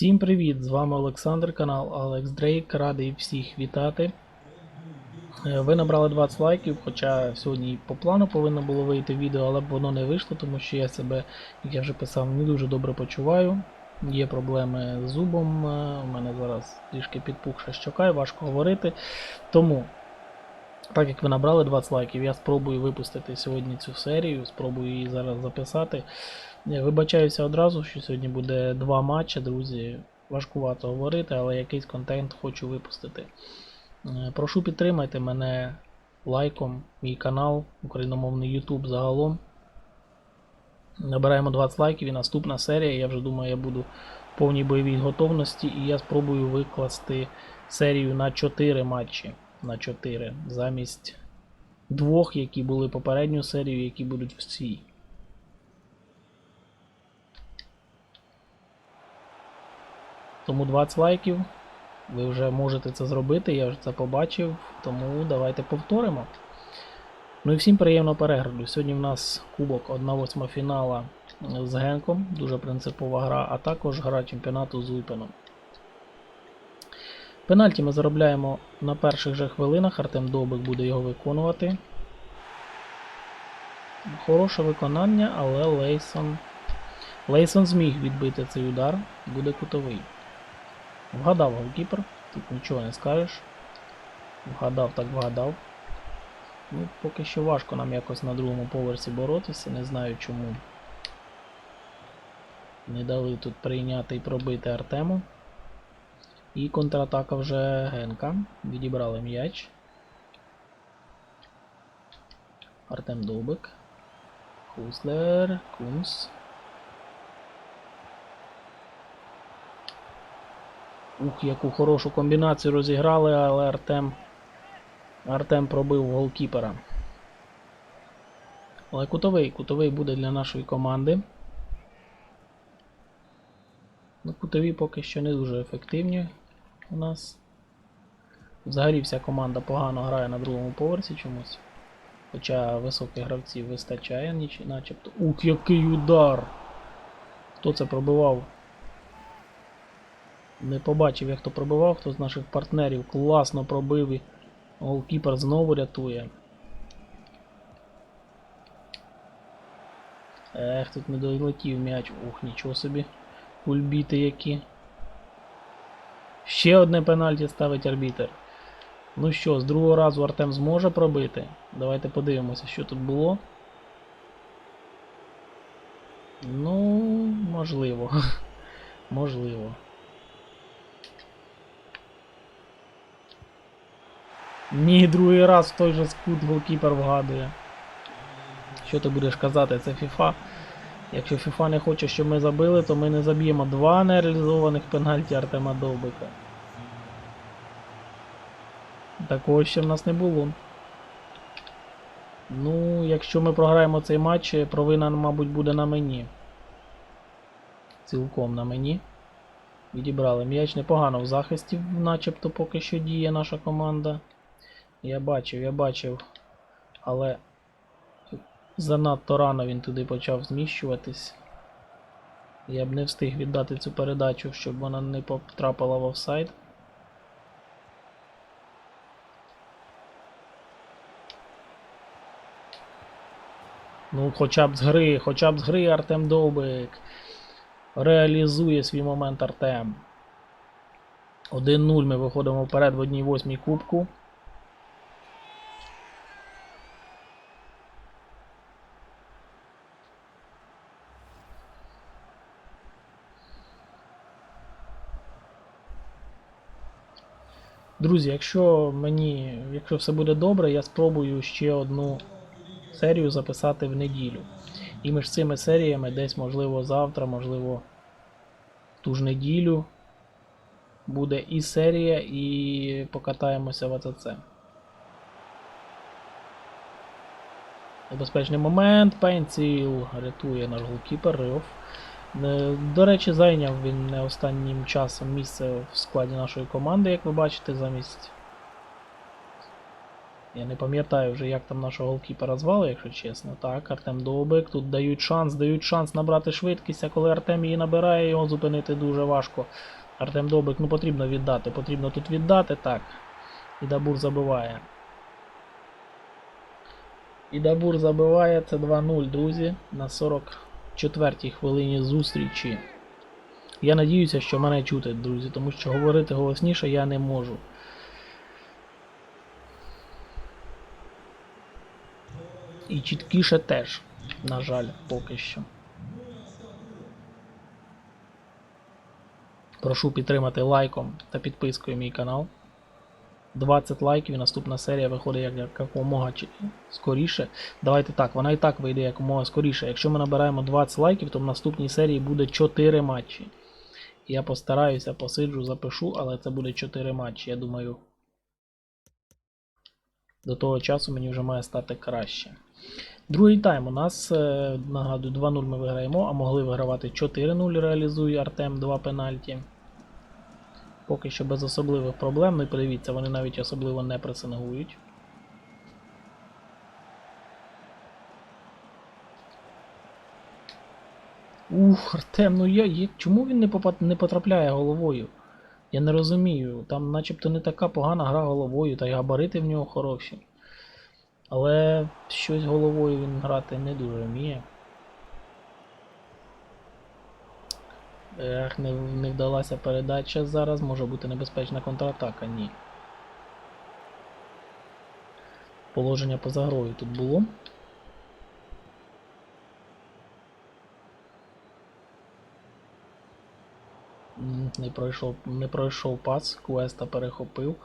Всім привіт! З вами Олександр, канал Алекс Дрейк. Радий всіх вітати. Е, Ви набрали 20 лайків, хоча сьогодні по плану повинно було вийти відео, але воно не вийшло, тому що я себе, як я вже писав, не дуже добре почуваю. Є проблеми з зубом, е, у мене зараз трішки підпухша щока і важко говорити. Тому, так як ви набрали 20 лайків, я спробую випустити сьогодні цю серію, спробую її зараз записати. Я вибачаюся одразу, що сьогодні буде два матчі, друзі. Важкувато говорити, але якийсь контент хочу випустити. Е, Прошу підтримайте мене лайком, мій канал, україномовний YouTube загалом. Набираємо 20 лайків і наступна серія. Я вже думаю, я буду в повній бойовій готовності і я спробую викласти серію на 4 матчі. На 4 замість двох, які були попередню серію, які будуть в цій. Тому 20 лайків. Ви вже можете це зробити, я вже це побачив, тому давайте повторимо. Ну і всім приємного перегляду. Сьогодні в нас кубок 1-8 фінала з Генком, дуже принципова гра, а також гра чемпіонату з Уйпеном. Пенальті ми заробляємо на перших же хвилинах, Артем Довбик буде його виконувати. Хороше виконання, але Лейсон. Лейсон зміг відбити цей удар, буде кутовий. Вгадав голкіпер, тут нічого не скажеш. Вгадав, так вгадав. Ну, поки що важко нам якось на другому поверсі боротися, не знаю чому. Не дали тут прийняти і пробити Артему. І контратака вже Генка. Відібрали м'яч. Артем Довбик. Хуслер, Кунс. Ух, яку хорошу комбінацію розіграли, але Артем. Артем пробив голкіпера. Але кутовий, кутовий буде для нашої команди. Ну, кутові поки що не дуже ефективні у нас. Взагалі вся команда погано грає на другому поверсі чомусь. Хоча високих гравців вистачає, начебто. Ух, який удар! Хто це пробивав? Не побачив, як хто пробивав, хто з наших партнерів класно пробив і голкіпер знову рятує. Ех, тут не долетів м'яч. Ух, нічого собі. Кульбіти які. Ще одне пенальті ставить арбітер. Ну що, з другого разу Артем зможе пробити. Давайте подивимося, що тут було. Ну, можливо. можливо. Ні, другий раз той же скут голкіпер вгадує. Що ти будеш казати, це FIFA. Якщо FIFA не хоче, щоб ми забили, то ми не заб'ємо два нереалізованих пенальті Артема Довбика. Такого ще в нас не було. Ну, якщо ми програємо цей матч, провина, мабуть, буде на мені. Цілком на мені. Відібрали м'яч непогано в захисті, начебто поки що діє наша команда. Я бачив, я бачив. Але занадто рано він туди почав зміщуватись. Я б не встиг віддати цю передачу, щоб вона не потрапила в офсайд. Ну, хоча б з гри, хоча б з гри Артем Довбик. Реалізує свій момент Артем. 1-0 ми виходимо вперед в 1-8 кубку. Друзі, якщо мені, якщо все буде добре, я спробую ще одну серію записати в неділю. І між цими серіями десь, можливо, завтра, можливо, ту ж неділю буде і серія, і покатаємося в АЦЦ. Небезпечний момент, Пенціл рятує наш голкіпер Рив. Е, До речі, зайняв він не останнім часом місце в складі нашої команди, як ви бачите, замість Я не пам'ятаю вже, як там нашого голкіпера звали, якщо чесно. Так, Артем Довбик. Тут дають шанс, дають шанс набрати швидкість, а коли Артем її набирає, його зупинити дуже важко. Артем Довбик, ну потрібно віддати. Потрібно тут віддати, так. І Дабур забиває. І Дабур забиває, це 2-0, друзі, на 44-й хвилині зустрічі. Я надіюся, що мене чути, друзі, тому що говорити голосніше я не можу. І чіткіше теж, на жаль, поки що. Прошу підтримати лайком та підпискою мій канал. 20 лайків і наступна серія виходить як якомога скоріше. Давайте так, вона і так вийде якомога скоріше. Якщо ми набираємо 20 лайків, то в наступній серії буде 4 матчі. Я постараюся, посиджу, запишу, але це буде 4 матчі, я думаю. До того часу мені вже має стати краще. Другий тайм у нас, е, нагадую, 2-0 ми виграємо, а могли вигравати 4-0, реалізує Артем 2 пенальті. Поки що без особливих проблем. Ну і подивіться, вони навіть особливо не пресингують. Ух, Артем, ну я, я чому він не, попа- не потрапляє головою? Я не розумію. Там начебто не така погана гра головою, та й габарити в нього хороші. Але щось головою він грати не дуже вміє. Ех, не, не вдалася передача зараз, може бути небезпечна контратака, ні. Положення поза грою тут було. Не пройшов, не пройшов пас, Квеста перехопив.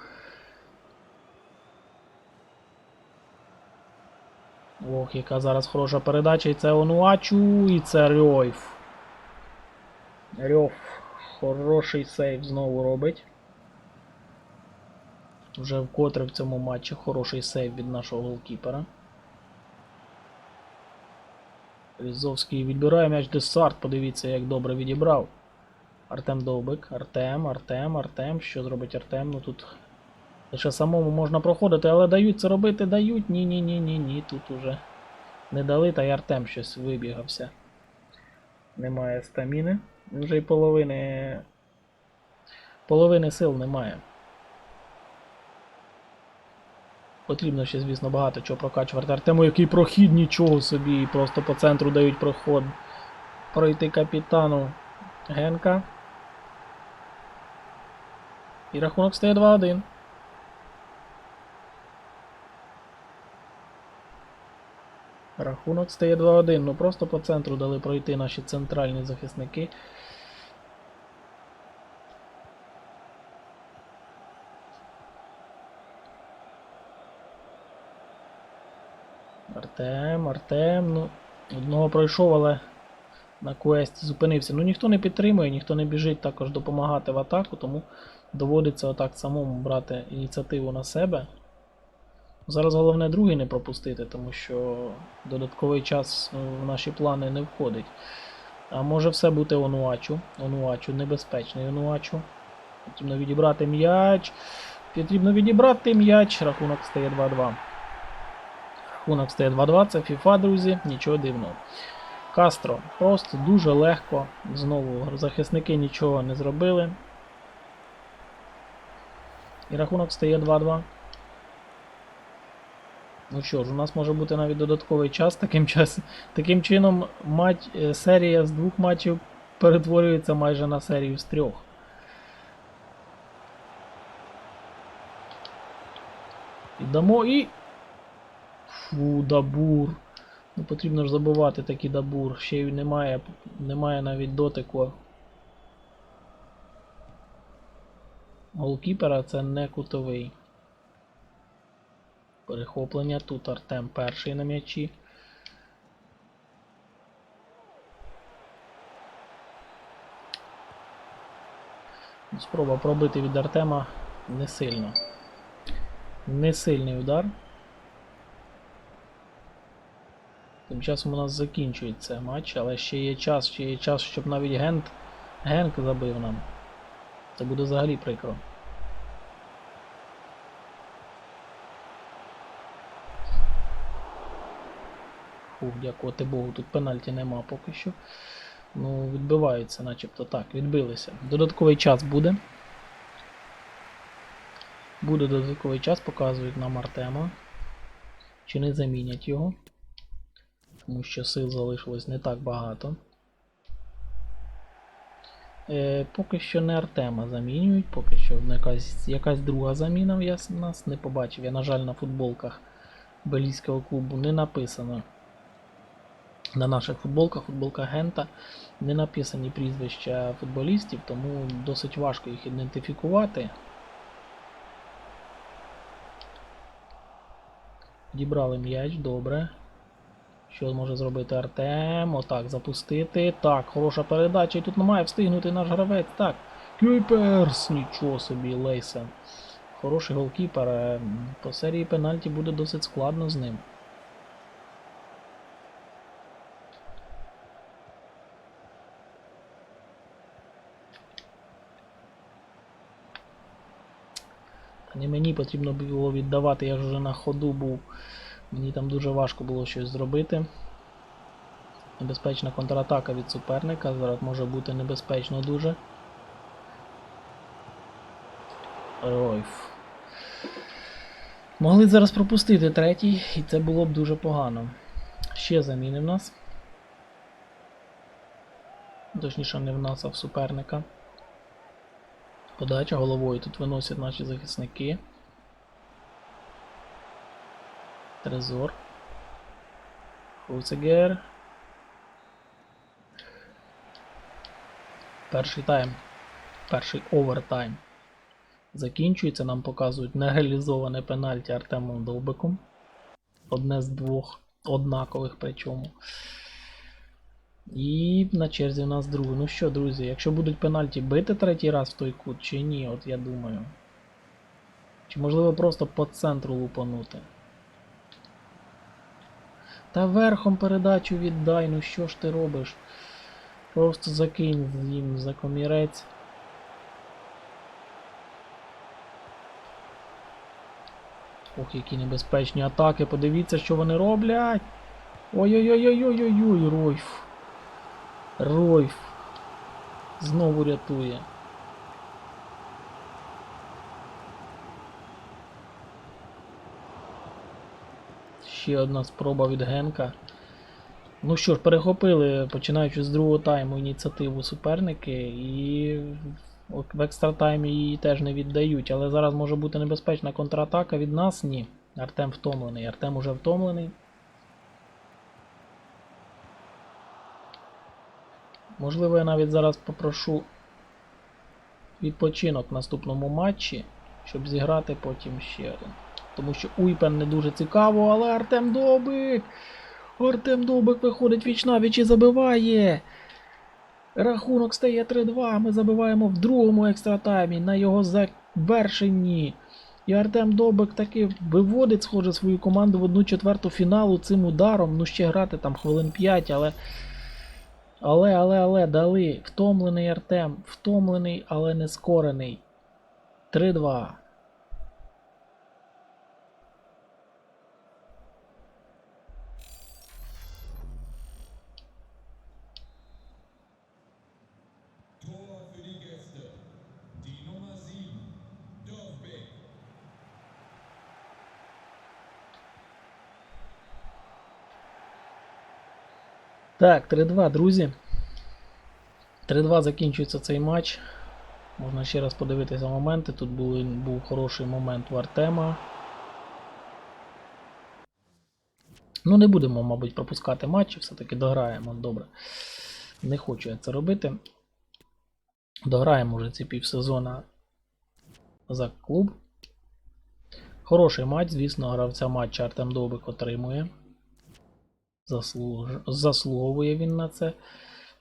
Ох, яка зараз хороша передача, і це Онуачу, і це Рьойф. Рьов хороший сейв знову робить. Вже вкотре в цьому матчі хороший сейв від нашого голкіпера. Різовський відбирає м'яч Десарт, подивіться, як добре відібрав. Артем Довбик. Артем, Артем, Артем. Що зробить Артем? Ну тут лише самому можна проходити, але дають це робити, дають. Ні, ні, ні, ні, ні. Тут уже не дали, та й Артем щось вибігався. Немає стаміни. Вже й половини. Половини сил немає. Потрібно ще, звісно, багато чого прокачувати. Артему, який прохід, нічого собі. Просто по центру дають проход. Пройти капітану Генка. І рахунок стає 2-1. Рахунок стає 2-1. Ну просто по центру дали пройти наші центральні захисники. Артем, Артем, ну, одного пройшов, але на квесті зупинився. Ну ніхто не підтримує, ніхто не біжить також допомагати в атаку, тому доводиться отак самому брати ініціативу на себе. Зараз головне другий не пропустити, тому що додатковий час в наші плани не входить. А може все бути Онуачу. Онуачу, небезпечний Онуачу. Потрібно відібрати м'яч. Потрібно відібрати м'яч. Рахунок стає 2-2. Рахунок стає 2-2, це FIFA, друзі, нічого дивного. Кастро просто дуже легко. Знову захисники нічого не зробили. І рахунок стає 2-2. Ну що ж, у нас може бути навіть додатковий час. Таким, час, таким чином матч, е, серія з двох матчів перетворюється майже на серію з трьох. Ідемо і. Фу, дабур. Ну потрібно ж забувати такий дабур. Ще й немає, немає навіть дотику. Голкіпера це не кутовий. Перехоплення. Тут Артем перший на м'ячі. Спроба пробити від Артема не сильно. Не сильний удар. Тим часом у нас закінчується матч, але ще є час, ще є час, щоб навіть Генк забив нам. Це буде взагалі прикро. Фух, дякувати Богу, тут пенальті нема поки що. Ну, відбиваються, начебто так, відбилися. Додатковий час буде. Буде додатковий час, показують нам Артема. Чи не замінять його? Тому що сил залишилось не так багато. Е, поки що не Артема замінюють, поки що якась, якась друга заміна я нас не побачив. Я, на жаль, на футболках Белійського клубу не написано. На наших футболках, футболка Гента, не написані прізвища футболістів, тому досить важко їх ідентифікувати. Дібрали м'яч, добре. Що може зробити Артем? Отак, запустити. Так, хороша передача. І тут не має встигнути наш гравець. Так. Кюйперс! Нічого собі, Лейсен. Хороший голкіпер. е, По серії пенальті буде досить складно з ним. Не мені потрібно було віддавати, я ж вже на ходу був. Мені там дуже важко було щось зробити. Небезпечна контратака від суперника. Зараз може бути небезпечно дуже. Ой. ф. Могли зараз пропустити третій, і це було б дуже погано. Ще заміни в нас. Точніше, не в нас, а в суперника. Подача головою тут виносять наші захисники. Трезор. Хуцегер. Перший тайм. Перший овертайм. Закінчується. Нам показують нереалізоване пенальті Артемом Довбиком. Одне з двох однакових причому. І на черзі у нас друге. Ну що, друзі, якщо будуть пенальті бити третій раз в той кут, чи ні, от я думаю. Чи можливо просто по центру лупанути? Та верхом передачу віддай, ну що ж ти робиш? Просто закинь їм за комірець. Ох, які небезпечні атаки. Подивіться, що вони роблять. Ой-ой-ой-ой-ой-ой, Ройф. Ройф. Знову рятує. Ще одна спроба від Генка. Ну що ж, перехопили, починаючи з другого тайму ініціативу суперники, і в екстра таймі її теж не віддають. Але зараз може бути небезпечна контратака від нас. Ні. Артем втомлений. Артем уже втомлений. Можливо, я навіть зараз попрошу відпочинок в наступному матчі, щоб зіграти потім ще один. Тому що Уйпен не дуже цікаво, але Артем Добик! Артем Довбик виходить віч на віч і забиває. Рахунок стає 3-2. Ми забиваємо в другому екстратаймі на його завершенні. І Артем Довбик таки виводить, схоже, свою команду в одну четверту фіналу цим ударом. Ну, ще грати там хвилин 5, але. Але, але, але, дали. Втомлений Артем. Втомлений, але не скорений. 3-2. Так, 3-2, друзі. 3-2 закінчується цей матч. Можна ще раз подивитися моменти. Тут були, був хороший момент у Артема. Ну, не будемо, мабуть, пропускати матчі, все-таки дограємо добре. Не хочу я це робити. Дограємо вже ці півсезона за клуб. Хороший матч, звісно, гравця матча Артем Довбик отримує. Заслуж... Заслуговує він на це.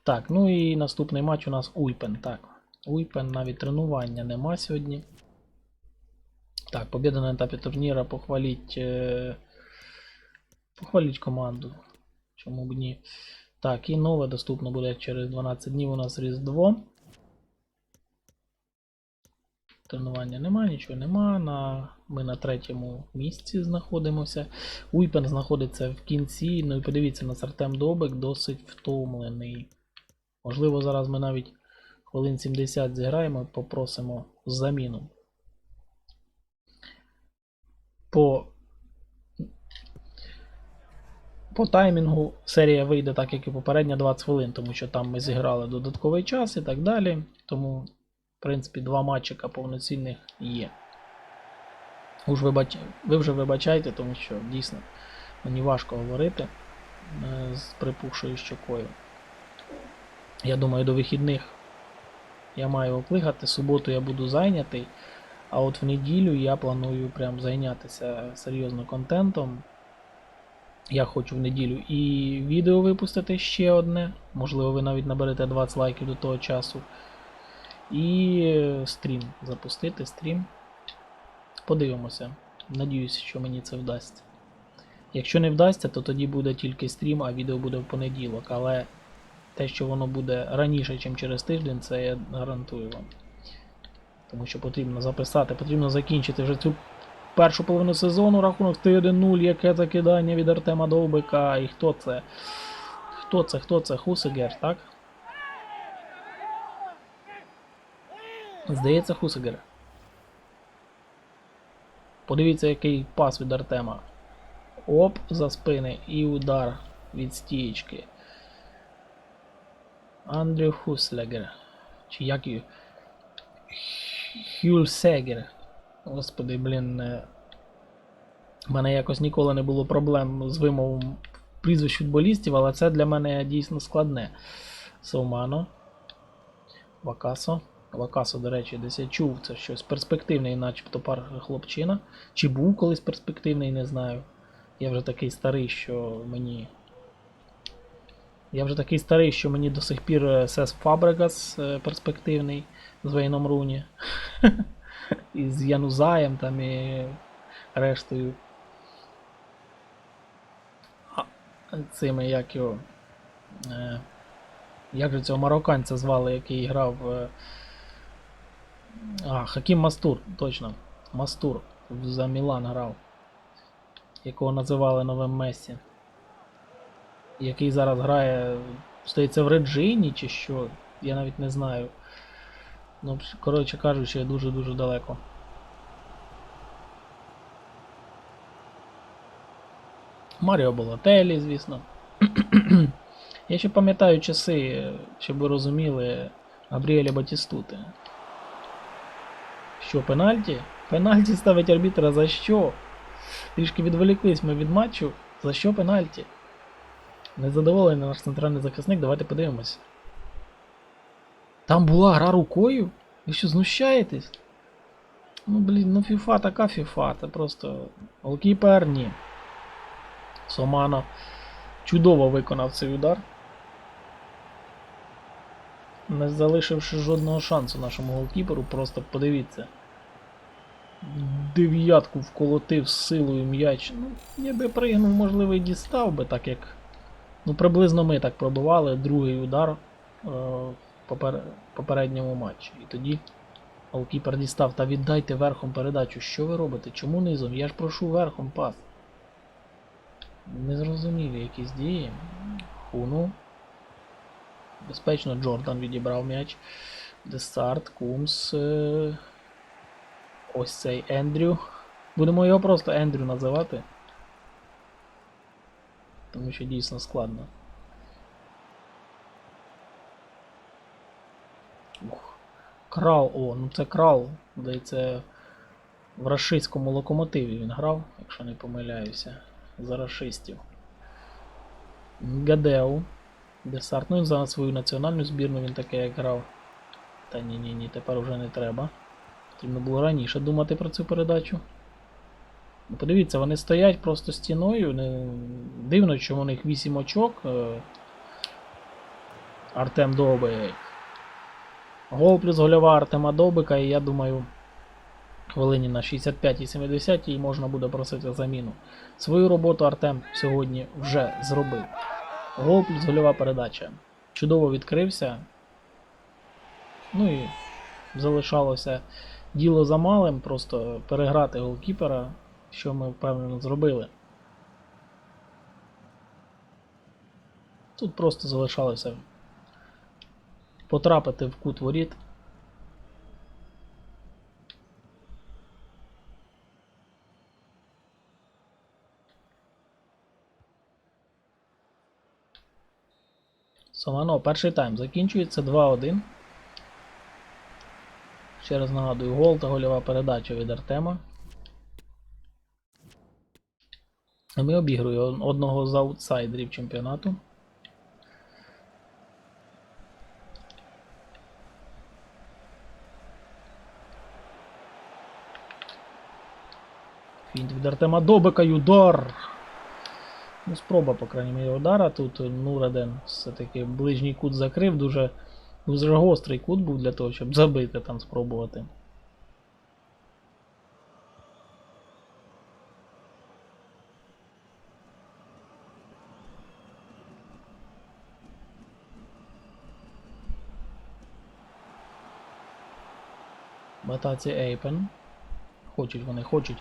Так, ну і наступний матч у нас Уйпен. Так. Уйпен навіть тренування нема сьогодні. Так, побіда на етапі турніра, похваліть. Е... Похваліть команду. Чому б ні? Так, і нове доступно буде через 12 днів у нас Різдво. Тренування нема, нічого нема. На... Ми на третьому місці знаходимося. Уйпен знаходиться в кінці. Ну і подивіться, нас Артем Добик досить втомлений. Можливо, зараз ми навіть хвилин 70 зіграємо і попросимо заміну. По по таймінгу серія вийде так, як і попередня 20 хвилин, тому що там ми зіграли додатковий час і так далі. Тому, принципі, два матчика повноцінних є. Уж вибач... Ви вже вибачайте, тому що дійсно мені важко говорити е, з припухшою щокою. Я думаю, до вихідних я маю оплигати. Суботу я буду зайнятий, а от в неділю я планую прям зайнятися серйозно контентом. Я хочу в неділю і відео випустити ще одне. Можливо, ви навіть наберете 20 лайків до того часу. І стрім запустити стрім. Подивимося. Надіюся, що мені це вдасться. Якщо не вдасться, то тоді буде тільки стрім, а відео буде в понеділок. Але те, що воно буде раніше, ніж через тиждень, це я гарантую вам. Тому що потрібно записати, потрібно закінчити вже цю першу половину сезону рахунок 3-1-0, яке закидання від Артема Довбика. І хто це? Хто це? Хто це? Хусегер, так? Здається, Хусегер. Подивіться, який пас від Артема. Оп, за спини і удар від стієчки. Андрю Хуслегер. Чи як її? Хюльсегер. Господи, блін. е, У мене якось ніколи не було проблем з вимовом прізвищ футболістів, але це для мене дійсно складне. Совмано. Вакасо. Вакасо, до речі, десь я чув, це щось перспективний, начебто пар хлопчина. Чи був колись перспективний, не знаю. Я вже такий старий, що мені. Я вже такий старий, що мені до сих пір е, Сес Фабрегас е, перспективний з Вейном Руні. І з Янузаєм там і рештою. Цими як його. Е, як же цього марокканця звали, який грав. А, Хакім Мастур, точно. Мастур за Мілан грав. Якого називали новим Мессі. Який зараз грає, здається, в Реджині чи що. Я навіть не знаю. Ну, коротше кажучи, дуже-дуже далеко. Маріо Болотелі, звісно. Я ще пам'ятаю часи, щоб ви розуміли, Габріеля Батістути. Що, пенальті? Пенальті ставить арбітра за що? Трішки відволіклись ми від матчу. За що пенальті? Незадоволений наш центральний захисник, давайте подивимось. Там була гра рукою? Ви що знущаєтесь? Ну блін, ну фіфа така фіфа, це просто. Голкіпер ні. Сомано чудово виконав цей удар. Не залишивши жодного шансу нашому голкіперу, просто подивіться. Дев'ятку вколотив з силою м'яч. Ну, я би пригнув, можливо, і дістав би, так як. Ну, приблизно ми так пробивали другий удар е, в попер... попередньому матчі. І тоді голкіпер дістав. Та віддайте верхом передачу. Що ви робите? Чому низом? Я ж прошу верхом пас. Незрозумілі якісь дії. Хуну. Безпечно Джордан відібрав м'яч. Десарт, Кумс. е, Ось цей Ендрю. Будемо його просто Ендрю називати. Тому що дійсно складно. Ух. Крал, о, ну це крал. Здається, в рашистському локомотиві він грав, якщо не помиляюся. За рашистів. Гадеу. Десарт. Ну він за свою національну збірну він таке як грав. Та ні, ні, ні, тепер вже не треба. Потрібно було раніше думати про цю передачу. Ну, Подивіться, вони стоять просто стіною. Не... Дивно, що у них 8 очок. е, Артем Довбик. Гол плюс гольова Артема Довбика, і я думаю, хвилині на 65-70 і можна буде просити заміну. Свою роботу Артем сьогодні вже зробив. Гол плюс гольова передача. Чудово відкрився. Ну і залишалося Діло за малим, просто переграти голкіпера, що ми впевнено зробили. Тут просто залишалося потрапити в кут воріт. Солано, перший тайм закінчується 2-1. Ще раз нагадую, гол та гольова передача від Артема. Ми обігруємо одного з аутсайдерів чемпіонату. Фінт від Артема Добика і. Ну, спроба, по крайній мірі, удара. Тут Нураден все-таки ближній кут закрив. Дуже, дуже гострий кут був для того, щоб забити там спробувати. Батаці Ейпен. Хочуть вони хочуть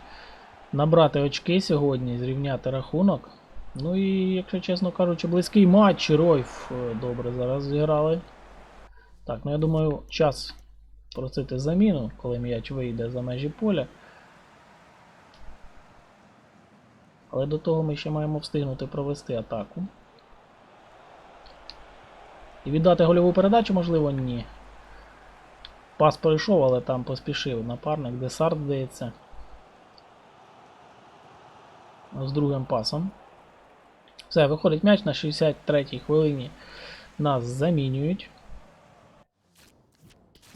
набрати очки сьогодні, зрівняти рахунок. Ну і, якщо чесно кажучи, близький матч. Ройф е, добре зараз зіграли. Так, ну я думаю, час просити заміну, коли м'яч вийде за межі поля. Але до того ми ще маємо встигнути провести атаку. І віддати гольову передачу, можливо, ні. Пас пройшов, але там поспішив напарник, Десарт, здається. З другим пасом. Все, виходить м'яч на 63-й хвилині. Нас замінюють.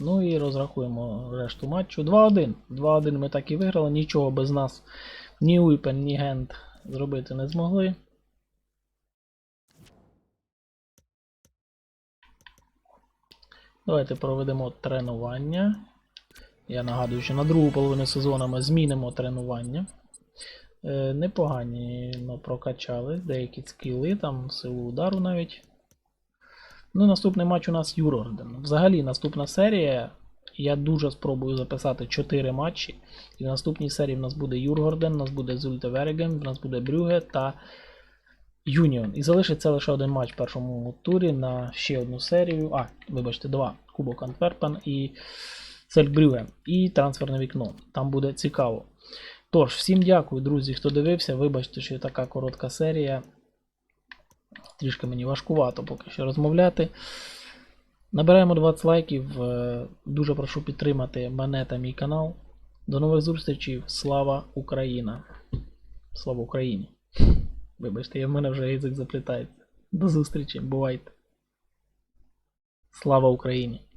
Ну і розрахуємо решту матчу. 2-1. 2-1 ми так і виграли. Нічого без нас ні Уйпен, ні Гент зробити не змогли. Давайте проведемо тренування. Я нагадую, що на другу половину сезону ми змінимо тренування. Е, непогані прокачали деякі скіли, там силу удару навіть. Ну, наступний матч у нас Юргорден. Взагалі, наступна серія. Я дуже спробую записати 4 матчі. І в наступній серії в нас буде Юргорден, у нас буде Зульте Вереген, в нас буде Брюге та Юніон. І залишиться лише один матч в першому турі на ще одну серію. А, вибачте, два. Кубок Антверпен і Цельбрюге. І трансферне вікно. Там буде цікаво. Тож, всім дякую, друзі, хто дивився. Вибачте, що така коротка серія. Трішки мені важкувато поки що розмовляти. Набираємо 20 лайків. Е, Дуже прошу підтримати мене та мій канал. До нових зустрічей. Слава Україна! Слава Україні! Вибачте, в мене вже язик заплітається. До зустрічі, бувайте! Слава Україні!